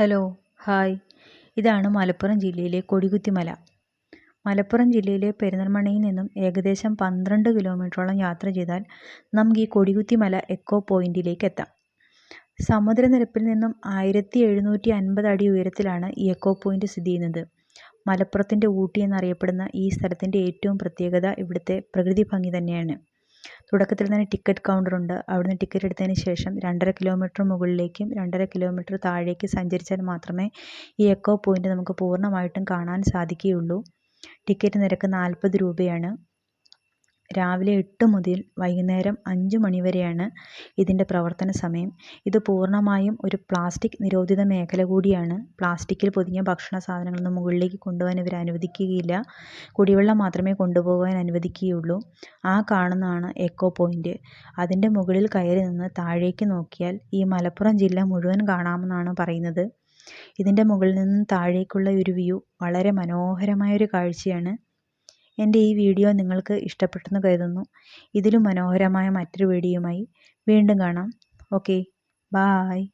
Hello hi. ഇതാണ് മലപ്പുറം ജില്ലയിലെ കൊടികുത്തിമല മലപ്പുറം ജില്ലയിലെ പെരിന്തൽമണ്ണയിൽ നിന്നും ഏകദേശം പന്ത്രണ്ട് കിലോമീറ്ററോളം യാത്ര ചെയ്താൽ നമുക്ക് ഈ കൊടികുത്തിമല എക്കോ പോയിന്റിലേക്ക് എത്താം. സമുദ്രനിരപ്പിൽ നിന്നും ആയിരത്തി എഴുന്നൂറ്റി അൻപത് അടി ഉയരത്തിലാണ് ഈ എക്കോ പോയിന്റ് സ്ഥിതി ചെയ്യുന്നത്. മലപ്പുറത്തിന്റെ ഊട്ടി എന്നറിയപ്പെടുന്ന ഈ സ്ഥലത്തിന്റെ ഏറ്റവും പ്രത്യേകത ഇവിടുത്തെ പ്രകൃതി ഭംഗി തന്നെയാണ്. തുടക്കത്തിൽ തന്നെ ടിക്കറ്റ് കൗണ്ടർ ഉണ്ട്. അവിടുന്ന് ടിക്കറ്റ് എടുത്തതിന് ശേഷം രണ്ടര കിലോമീറ്റർ മുകളിലേക്കും രണ്ടര കിലോമീറ്റർ താഴേക്ക് സഞ്ചരിച്ചാൽ മാത്രമേ ഈ എക്കോ പോയിന്റ് നമുക്ക് പൂർണമായിട്ടും കാണാൻ സാധിക്കുകയുള്ളൂ. ടിക്കറ്റ് നിരക്ക് നാൽപ്പത് രൂപയാണ്. രാവിലെ എട്ട് മുതൽ വൈകുന്നേരം അഞ്ച് മണി വരെയാണ് ഇതിന്റെ പ്രവർത്തന സമയം. ഇത് പൂർണമായും ഒരു പ്ലാസ്റ്റിക് നിരോധിത മേഖല കൂടിയാണ്. പ്ലാസ്റ്റിക്കിൽ പൊതിഞ്ഞ ഭക്ഷണ സാധനങ്ങളൊന്നും മുകളിലേക്ക് കൊണ്ടുപോകാൻ ഇവർ അനുവദിക്കുകയില്ല. കുടിവെള്ളം മാത്രമേ കൊണ്ടുപോകാൻ അനുവദിക്കുകയുള്ളൂ. ആ കാണുന്നതാണ് എക്കോ പോയിന്റ്. അതിന്റെ മുകളിൽ കയറി നിന്ന് താഴേക്ക് നോക്കിയാൽ ഈ മലപ്പുറം ജില്ല മുഴുവൻ കാണാമെന്നാണ് പറയുന്നത്. ഇതിന്റെ മുകളിൽ നിന്നും താഴേക്കുള്ള ഒരു വ്യൂ വളരെ മനോഹരമായ ഒരു കാഴ്ചയാണ്. എന്റെ ഈ വീഡിയോ നിങ്ങൾക്ക് ഇഷ്ടപ്പെട്ടെന്ന് കരുതുന്നു. ഇതിലും മനോഹരമായ മറ്റൊരു വീഡിയോയുമായി വീണ്ടും കാണാം. Okay bye.